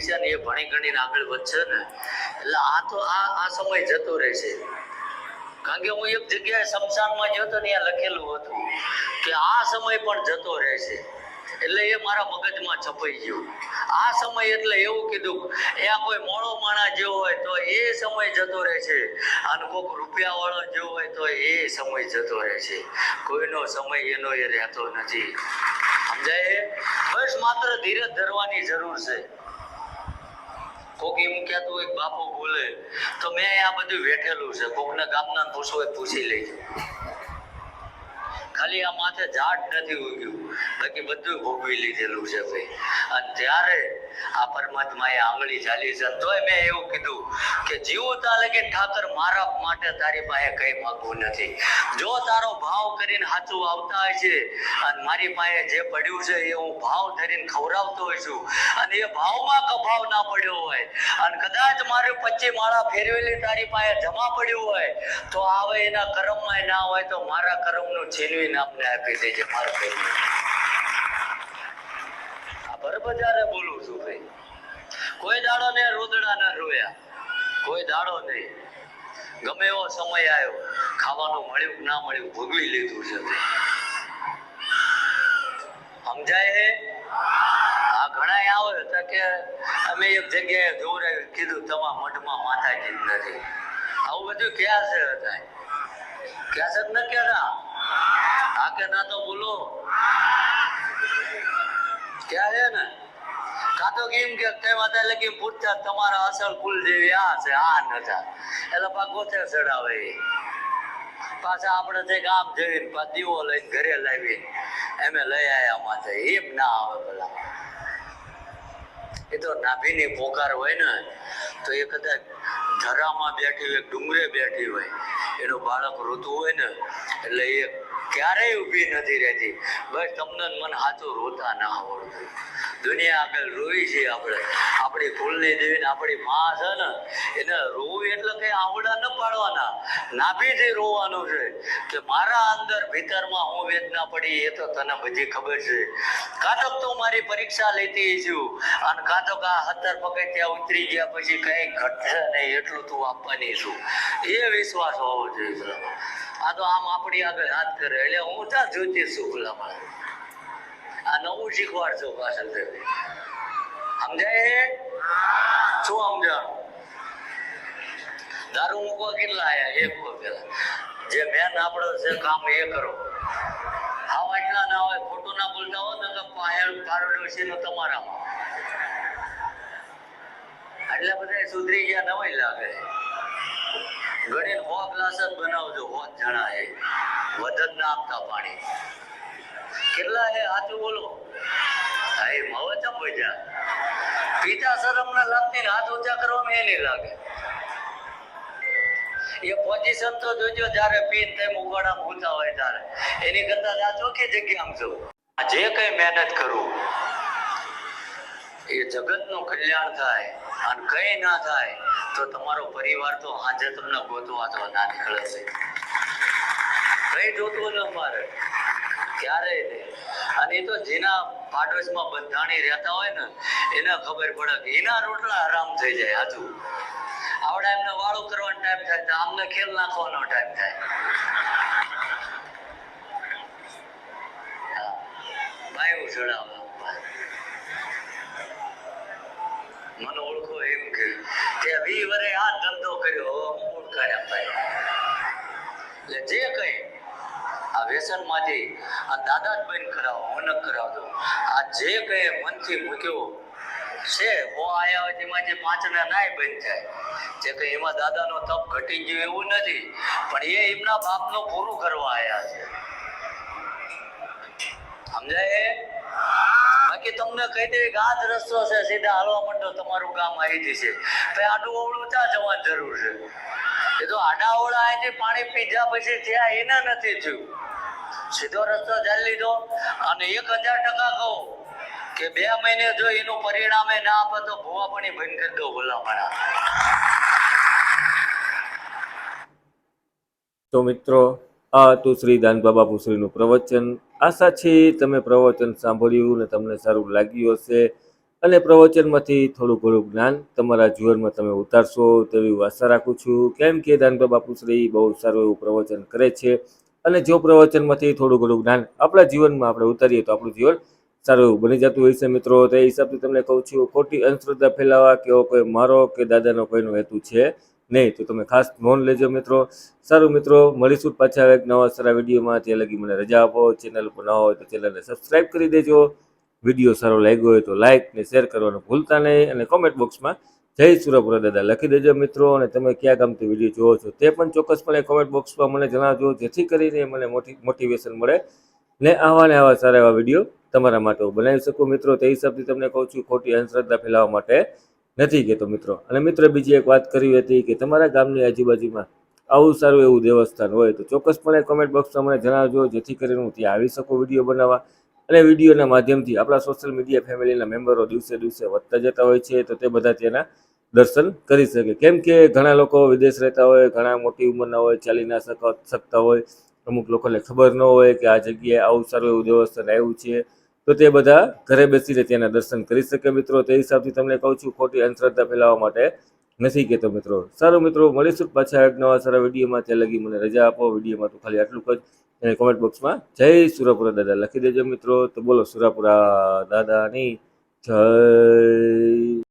છે ને એ ભણી ગણીને આગળ વધશે ને? એટલે આ તો આ આ સમય જતો રહેશે કારણ કે હું એક જગ્યાએ શમશાનમાં ગયો તો ત્યાં લખેલું હતું કે આ સમય પણ જતો રહેશે એટલે એ મારા મગજમાં છપાઈ ગયું. આ સમય એટલે એવું કીધું એ આ કોઈ મોણો માણા જેવો હોય તો એ સમય જતો રહેશે અને કોઈક રૂપિયા વાળો જેવો હોય તો એ સમય જતો રહેશે કોઈનો સમય એનો એ રહેતો નથી. સમજાય? બસ માત્ર ધીરજ ધરવાની જરૂર છે. કોક એમ કહેતું હોય બાપુ બોલે. તો મેં આ બધું વેઠેલું છે. કોકને ગામના પૂછવું પૂછી લેજો. ખાલી આ માથે ઝાડ નથી ઉગ્યું. બાકી બધું ભોગવી લીધેલું છે ભાઈ. અને ત્યારે આ પરમાત્માએ આંગળી ચાલી છે. તોય મેં એવું કીધું કે જીવતા લગીન ઠાકર મારા માટે તારી પાસે કઈ માગવું નથી. જો તારો ભાવ કરીને સાચું આવતા હોય છે, અને મારી પાસે જે પડ્યું છે એ હું ભાવ ધરીને ખવડાવતો હોય છું, અને એ ભાવમાં કભાવ ના પડ્યો હોય, અને કદાચ મારે પચી માળા ફેરવેલી તારી પાસે જમા પડ્યું હોય, તો આવે એના કરમમાં ના હોય તો મારા કરમનું છીનવીને આપને આપી દેજે મારો ભાઈ. આ બરબજારે બોલું છું ભાઈ. કોઈ દાડો ને રોદડા ના રોયા. કોઈ દાડો નહીં ગમે એવો સમય આવ્યો, ખાવાનું મળ્યું ના મળ્યું ભોગવી લીધું છે સમજાય હે? આ ઘણા આવે તો કે અમે એક જગ્યાએ દોરાવી કીધું, તમારા મઠમાં માથાજી નથી. આવું બધું ક્યાં છે હતા ક્યાં છે ન ક્યાં આ કે ના તો બોલો. ક્યાં છે ને, કાં તો કેમ કે તે માતા લગી પૂછતા, તમારા અસલ કુલ જેવી આ છે? આ એટલે પા ગોથે ચડાવે. પાછા આપણે તે ગામ જઈને પા દીવો લઈને ઘરે લાવી એમે લઈ આવ્યા માથે. એમ ના આવે પેલા એ તો નાભીની પોકાર હોય ને, તો એ કદાચ ધરામાં બેઠી હોય, ડુંગરે બેઠી હોય, એનું બાળક ઋતુ હોય ને, એટલે એ ક્યારેય ઊભી નથી રહેતી. બસ તમને મન હાથો રોતા ના આવડતું. દુનિયા આગળ રોઈ છે આપણે. આપણી કુલની દેવીને આપણી માં છે ને, એને રોવું એટલે કઈ આવડા ન પાડવાના. નાભીથી રોવાનું છે. કે મારા અંદર ભીતરમાં હું વેદના પડી, એ તો તને બધી ખબર છે. કાંતક તો મારી પરીક્ષા લેતી છું. અને કાંતક આ હતર પગથિયા ઉતરી ગયા પછી કઈ ઘટશે નહીં, એટલું તું આપવાની છું. એ વિશ્વાસ હોવો જોઈએ. આ તો આમ આપણી આગળ હાથ કરે એટલે હું ત્યાં જોતી છું ખુલ્લામાં આ નવું શીખવાડશો પાછળ સમજાય શું સમજણ? દારૂ મૂકવા કેટલા આયા? એક પેલા જે મેન આપણો છે કામ એ કરો. આવા એટલા ના હોય, ખોટું ના બોલતા હોય ને તો પાયલ પારડો છે તમારામાં. એટલે બધા સુધરી ગયા નવાઈ લાગે. ગણીને હો ગ્લાસ જ બનાવજો હો જણા એ વધત ના આપતા પાણી કેટલા હે હાથું બોલો હા એ મવે ચમ બોલ્યા પિતા શરમ ના લાગતી ને હાથ ઊંચા કરવામાં એ નહીં લાગે. એ પોઝિશન તો જોજો જ્યારે પીન તેમ ઉગાડામાં ઊંચા હોય ત્યારે. એની કરતા આ ચોખ્ખી આમ આ જે કઈ મહેનત કરું, એ જગતનું કલ્યાણ થાય અને કઈ ના થાય, તો તમારો પરિવાર તો આજે તમને ગોતવા તો ના નીકળે છે કઈ જોતું ન મારે ક્યારેય નહીં અને એ તો જેના પાડોશમાં બંધાણી રહેતા હોય ને, એને ખબર પડે કે એના રોટલા આરામ થઈ જાય હાજુ આવડા એમને વાળો કરવાનો ટાઈમ થાય, તો આમને ખેલ નાખવાનો ટાઈમ થાય. બાયું ચડાવે મને ઓળખો એમ કે તે વી વરે આ ધંધો કર્યો, હવે હું ઓળખાયા ભાઈ એટલે જે કઈ આ વ્યસનમાંથી આ દાદા જ બંધ કરાવો હું ન કરાવતો આ જે કંઈ મનથી મૂક્યો છે, હો આયા હોય તેમાંથી પાંચના નાય બંધ થાય જે કંઈ એમાં દાદાનો તપ ઘટી ગયો એવું નથી, પણ એ એમના બાપનો પૂરું કરવા આવ્યા છે. સમજાય? બાકી તમને કહી દે આ રસ્તો છે, સીધા હાલવા માંડો, તમારું કામ આવી છે તો આડું અવળું ત્યાં જવાની જરૂર છે? એ તો આડા અવળા અહીંથી પાણી પીધા પછી ત્યાં એને નથી થયું. સીધો રસ્તો ચાલી લીધો અને એક હજાર ટકા કહો કે બે મહિને જો એનું પરિણામે ના આપે તો ભૂવા પાણી બંધ કરી દો ભલામણા. તો મિત્રો, આ હતું શ્રી દાનબાબા પુશ્રીનું પ્રવચન. આશા છે તમે પ્રવચન સાંભળ્યું ને તમને સારું લાગ્યું હશે. અને પ્રવચનમાંથી થોડું ઘણું જ્ઞાન તમારા જીવનમાં તમે ઉતારશો તેવી આશા રાખું છું. કેમ કે દાનબા બાપુશ્રી બહુ સારું એવું પ્રવચન કરે છે. અને જો પ્રવચનમાંથી થોડું ઘણું જ્ઞાન આપણા જીવનમાં આપણે ઉતારીએ તો આપણું જીવન સારું એવું બની જતું હોય છે મિત્રો. તે હિસાબથી તમને કહું છું, ખોટી અંધશ્રદ્ધા ફેલાવા કે કોઈ મારો કે દાદાનો કોઈનો હેતુ છે નહીં, તો તમે ખાસ નોંધ લેજો મિત્રો. સારું મિત્રો, મળીશું પાછા એક નવા સારા વિડીયોમાં. ત્યાં લગી મને રજા આપો. ચેનલ પર ન હોય તો ચેનલને સબસ્ક્રાઈબ કરી દેજો. વીડિયો સારો લાગ્યો હોય તો લાઇક ને શેર કરવાનું ભૂલતા નહીં અને કોમેન્ટ બોક્સમાં જય સુરપુરા દાદા. લખી દેજો મિત્રો અને તમે ક્યાં ગામથી વીડિયો જોવો છો તે પણ ચોક્કસપણે કોમેન્ટ બોક્સમાં મને જણાવજો, જેથી કરીને મને મોટી મોટિવેશન મળે ને આવા ને આવા સારા એવા વીડિયો તમારા માટે હું બનાવી શકું. મિત્રો, તે હિસાબથી તમને કહું છું, ખોટી અંધશ્રદ્ધા ફેલાવવા માટે નથી કહેતો મિત્રો. અને મિત્રો બીજી એક વાત કરી હતી કે તમારા ગામની આજુબાજુમાં આવું સારું એવું દેવસ્થાન હોય તો ચોક્કસપણે કોમેન્ટ બોક્સમાં મને જણાવજો, જેથી કરીને હું ત્યાં આવી શકું વીડિયો બનાવવા. અને વિડીયોના માધ્યમથી આપણા સોશિયલ મીડિયા ફેમિલીના મેમ્બરો દિવસે દિવસે વધતા જતા હોય છે, તો તે બધા તેના દર્શન કરી શકે. કેમ કે ઘણા લોકો વિદેશ રહેતા હોય, ઘણા મોટી ઉંમરના હોય, ચાલી ના શક- શકતા હોય, અમુક લોકોને ખબર ન હોય કે આ જગ્યાએ આવું સારું એવું દેવસ્થાન આવ્યું છે, તો તે બધા ઘરે બેસીને તેના દર્શન કરી શકે મિત્રો. તે હિસાબથી તમને કહું છું, ખોટી અંધશ્રદ્ધા ફેલાવવા માટે નથી કહેતો મિત્રો. સારું મિત્રો, મળીશું પાછા એક નવા સારા વિડીયોમાં. ત્યાં લગી મને રજા આપો. વિડીયોમાં તો ખાલી આટલું જ. અને કોમેન્ટ બોક્સમાં જય સુરાપુરા દાદા. લખી દેજો મિત્રો. તો બોલો સુરાપુરા દાદાની જય.